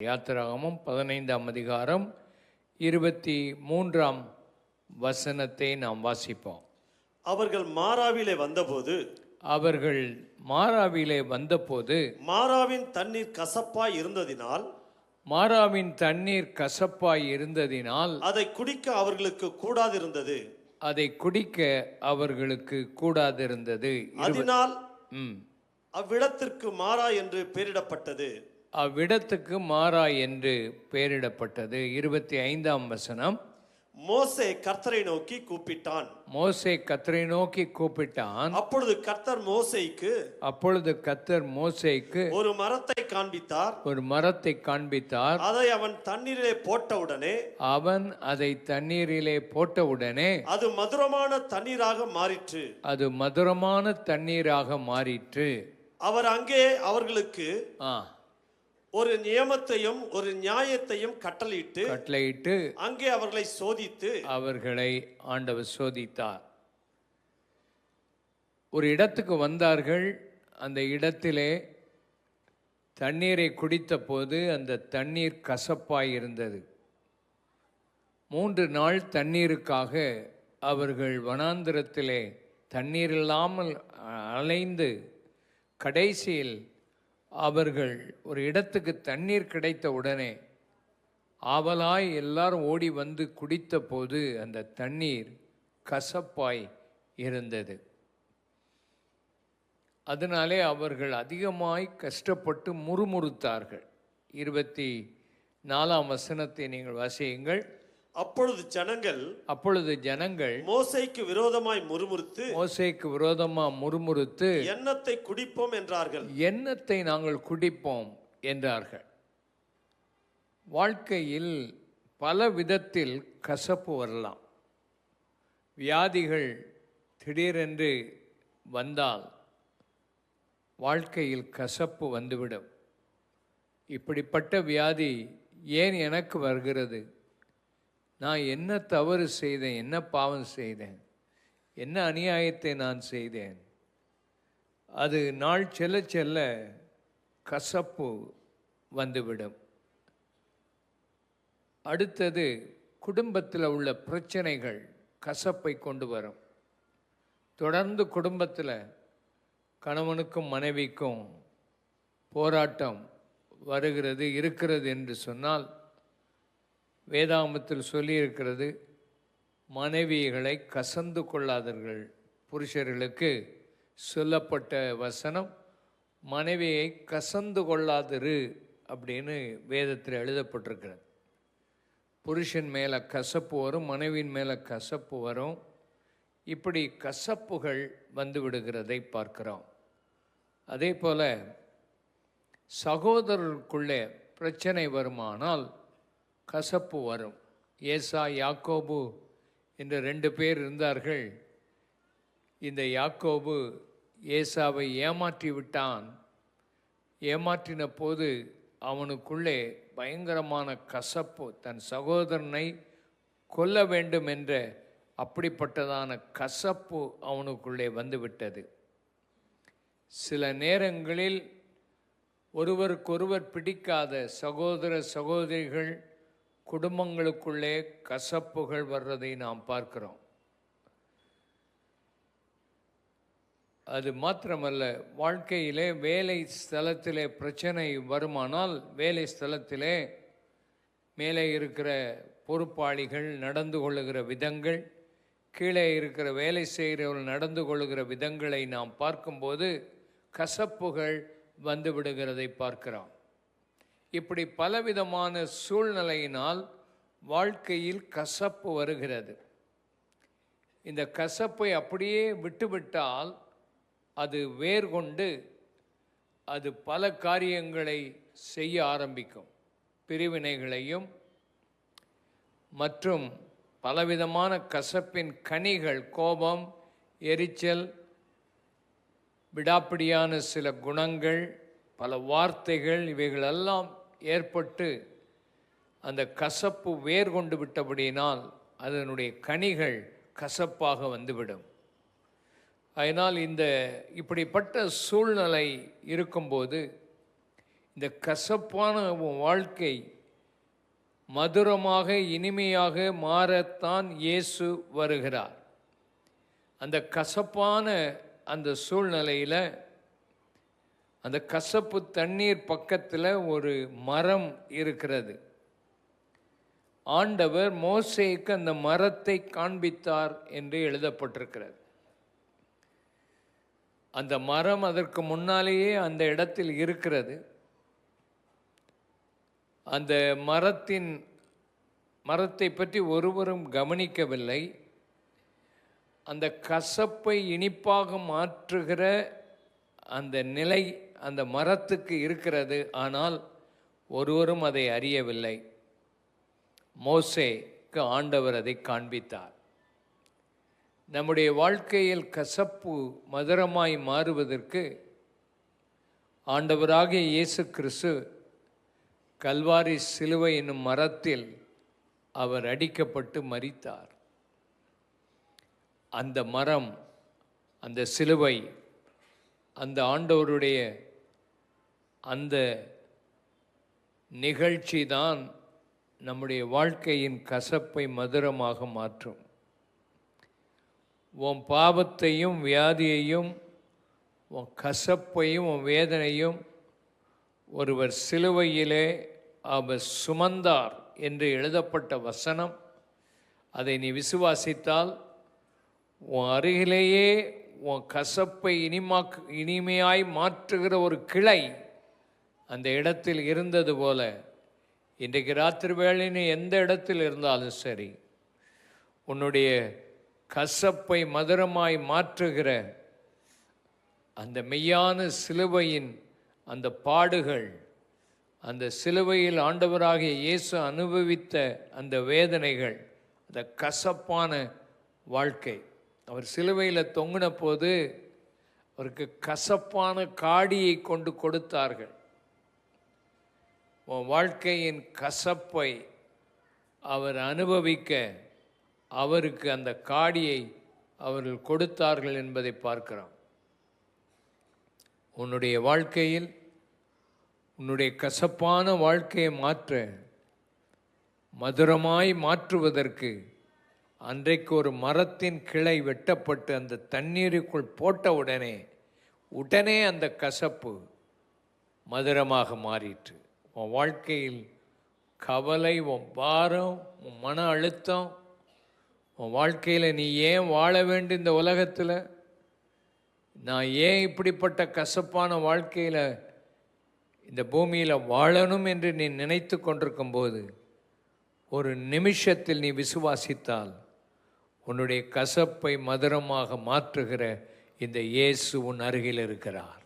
யாத்திராகமும் பதினைந்தாம் அதிகாரம் இருபத்தி மூன்றாம் வசனத்தை நாம் வாசிப்போம். அவர்கள் மாராவிலே வந்தபோது அவர்கள் மாராவிலே வந்தபோது மாராவின் தண்ணீர் கசப்பாய் இருந்ததினால் மாராவின் தண்ணீர் கசப்பாய் இருந்ததினால் அதை குடிக்க அவர்களுக்கு கூடாதிருந்தது. அதை குடிக்க அவர்களுக்கு கூடாதிருந்தது. அதனால் ம். அவ்விடத்திற்கு மாறா என்று பெயரிடப்பட்டது. அவ்விடத்துக்கு மாறா என்று பெயரிடப்பட்டது. இருபத்தி ஐந்தாம் வசனம். மோசே கர்த்தரை நோக்கி கூப்பிட்டான். மோசே கத்தரை நோக்கி கூப்பிட்டான். அப்பொழுது கர்த்தர் மோசேக்கு அப்பொழுது கத்தர் மோசேக்கு ஒரு மரத்தை காண்பித்தார். ஒரு மரத்தை காண்பித்தார். அதை அவன் தண்ணீரிலே போட்டவுடனே அவன் அதை தண்ணீரிலே போட்டவுடனே அது மதுரமான தண்ணீராக மாறிற்று. அது மதுரமான தண்ணீராக மாறிற்று. அவர் அங்கே அவர்களுக்கு ஆ. ஒரு நியமத்தையும் ஒரு நியாயத்தையும் கட்டளையிட்டு கட்டளையிட்டு அங்கே அவர்களை சோதித்து அவர்களை ஆண்டவர் சோதித்தார். ஒரு இடத்துக்கு வந்தார்கள். அந்த இடத்திலே தண்ணீரை குடித்த போது அந்த தண்ணீர் கசப்பாய் இருந்தது மூன்று நாள் தண்ணீருக்காக அவர்கள் வனாந்திரத்திலே தண்ணீர் இல்லாமல் அலைந்து கடைசியில் அவர்கள் ஒரு இடத்துக்கு தண்ணீர் கிடைத்த உடனே ஆவலாய் எல்லாரும் ஓடி வந்து குடித்த போது அந்த தண்ணீர் கசப்பாய் இருந்தது. அதனாலே அவர்கள் அதிகமாய் கஷ்டப்பட்டு முறுமுறுத்தார்கள். இருபத்தி நாலாம் வசனத்தை நீங்கள் வாசியுங்கள். அப்பொழுது ஜனங்கள் அப்பொழுது ஜனங்கள் மோசேக்கு விரோதமாய் முறுமுறுத்து மோசேக்கு விரோதமா முறுமுறுத்து எண்ணத்தை குடிப்போம்? என்றார்கள். எண்ணத்தை நாங்கள் குடிப்போம்? என்றார்கள். வாழ்க்கையில் பல விதத்தில் கசப்பு வரலாம். வியாதிகள் திடீரென்று வந்தால் வாழ்க்கையில் கசப்பு வந்துவிடும். இப்படிப்பட்ட வியாதி ஏன் எனக்கு வருகிறது? நான் என்ன தவறு செய்தேன் என்ன பாவம் செய்தேன் என்ன அநியாயத்தை நான் செய்தேன் அது நாள் செல்ல செல்ல கசப்பு வந்துவிடும். அடுத்தது குடும்பத்தில் உள்ள பிரச்சனைகள் கசப்பை கொண்டு வரும். தொடர்ந்து குடும்பத்தில் கணவனுக்கும் மனைவிக்கும் போராட்டம் வருகிறது இருக்கிறது என்று சொன்னால் வேதாமத்தில் சொல்லியிருக்கிறது மனைவிகளை கசந்து கொள்ளாதீர்கள். புருஷர்களுக்கு சொல்லப்பட்ட வசனம் மனைவியை கசந்து கொள்ளாதிரு அப்படின்னு வேதத்தில் எழுதப்பட்டிருக்கிறது. புருஷன் மேலே கசப்பு வரும் மனைவியின் மேலே கசப்பு வரும். இப்படி கசப்புகள் வந்து விடுகிறதை பார்க்கிறோம். அதே போல் சகோதரருக்குள்ளே பிரச்சனை வருமானால் கசப்பு வரும். ஏசா யாக்கோபு என்ற ரெண்டு பேர் இருந்தார்கள். இந்த யாக்கோபு ஏசாவை ஏமாற்றி விட்டான். ஏமாற்றின போது அவனுக்குள்ளே பயங்கரமான கசப்பு தன் சகோதரனை கொல்ல வேண்டும் என்ற அப்படிப்பட்டதான கசப்பு அவனுக்குள்ளே வந்துவிட்டது. சில நேரங்களில் ஒருவருக்கொருவர் பிடிக்காத சகோதர சகோதரிகள் குடும்பங்களுக்குள்ளே கசப்புகள் வர்றதை நாம் பார்க்கிறோம். அது மாத்திரமல்ல வாழ்க்கையிலே வேலை ஸ்தலத்திலே பிரச்சனை வருமானால் வேலை ஸ்தலத்திலே மேலே இருக்கிற பொறுப்பாளிகள் நடந்து கொள்ளுகிற விதங்கள் கீழே இருக்கிற வேலை செய்கிறவர்கள் நடந்து கொள்ளுகிற விதங்களை நாம் பார்க்கும்போது கசப்புகள் வந்து விடுகிறதை பார்க்கிறோம். இப்படி பலவிதமான சூழ்நிலையினால் வாழ்க்கையில் கசப்பு வருகிறது. இந்த கசப்பை அப்படியே விட்டுவிட்டால் அது வேர் கொண்டு அது பல காரியங்களை செய்ய ஆரம்பிக்கும். பிரிவினைகளையும் மற்றும் பலவிதமான கசப்பின் கனிகள் கோபம் எரிச்சல் விடாப்பிடியான சில குணங்கள் பல வார்த்தைகள் இவைகளெல்லாம் ஏற்பட்டு அந்த கசப்பு வேர் கொண்டு விட்டபடியினால் அதனுடைய கனிகள் கசப்பாக வந்துவிடும். அதனால் இந்த இப்படிப்பட்ட சூழ்நிலை இருக்கும்போது இந்த கசப்பான உன் வாழ்க்கை மதுரமாக இனிமையாக மாறத்தான் இயேசு வருகிறார். அந்த கசப்பான அந்த சூழ்நிலையில் அந்த கசப்பு தண்ணீர் பக்கத்தில் ஒரு மரம் இருக்கிறது. ஆண்டவர் மோசேக்கு அந்த மரத்தை காண்பித்தார் என்று எழுதப்பட்டிருக்கிறது. அந்த மரம் அதற்கு முன்னாலேயே அந்த இடத்தில் இருக்கிறது. அந்த மரத்தின் மரத்தை பற்றி ஒருவரும் கவனிக்கவில்லை. அந்த கசப்பை இனிப்பாக மாற்றுகிற அந்த நிலை அந்த மரத்துக்கு இருக்கிறது ஆனால் ஒருவரும் அதை அறியவில்லை. மோசேக்கு ஆண்டவர் அதை காண்பித்தார். நம்முடைய வாழ்க்கையில் கசப்பு மதுரமாய் மாறுவதற்கு ஆண்டவராகிய இயேசு கிறிஸ்து கல்வாரி சிலுவை என்னும் மரத்தில் அவர் அடிக்கப்பட்டு மறித்தார் அந்த மரம் அந்த சிலுவை அந்த ஆண்டவருடைய அந்த நிகழ்ச்சி தான் நம்முடைய வாழ்க்கையின் கசப்பை மதுரமாக மாற்றும். உன் பாவத்தையும் வியாதியையும் உன் கசப்பையும் உன் வேதனையும் ஒருவர் சிலுவையிலே அவர் சுமந்தார் என்று எழுதப்பட்ட வசனம். அதை நீ விசுவாசித்தால் உன் அருகிலேயே உன் கசப்பை இனிமாக்கு இனிமையாய் மாற்றுகிற ஒரு கிளை அந்த இடத்தில் இருந்தது போல இன்றைக்கு ராத்திரி வேளை நீ எந்த இடத்தில் இருந்தாலும் சரி உன்னுடைய கசப்பை மதுரமாய் மாற்றுகிற அந்த மெய்யான சிலுவையின் அந்த பாடுகள் அந்த சிலுவையில் ஆண்டவராகிய இயேசு அனுபவித்த அந்த வேதனைகள் அந்த கசப்பான வாழ்க்கை. அவர் சிலுவையில் தொங்கின போது அவருக்கு கசப்பான காடியை கொண்டு கொடுத்தார்கள். உன் வாழ்க்கையின் கசப்பை அவர் அனுபவிக்க அவருக்கு அந்த காடியை அவர்கள் கொடுத்தார்கள் என்பதை பார்க்கிறோம். உன்னுடைய வாழ்க்கையில் உன்னுடைய கசப்பான வாழ்க்கையை மாற்ற மதுரமாய் மாற்றுவதற்கு அன்றைக்கு ஒரு மரத்தின் கிளை வெட்டப்பட்டு அந்த தண்ணீருக்குள் போட்ட உடனே உடனே அந்த கசப்பு மதுரமாக மாறிற்று. உன் வாழ்க்கையில் கவலை உன் பாரம் உன் மன அழுத்தம் உன் வாழ்க்கையில் நீ ஏன் வாழ வேண்டும் இந்த உலகத்தில்? நான் ஏன் இப்படிப்பட்ட கசப்பான வாழ்க்கையில் இந்த பூமியில் வாழணும் என்று நீ நினைத்து கொண்டிருக்கும்போது ஒரு நிமிஷத்தில் நீ விசுவாசித்தால் உன்னுடைய கசப்பை மதுரமாக மாற்றுகிற இந்த இயேசு உன் அருகில் இருக்கிறார்.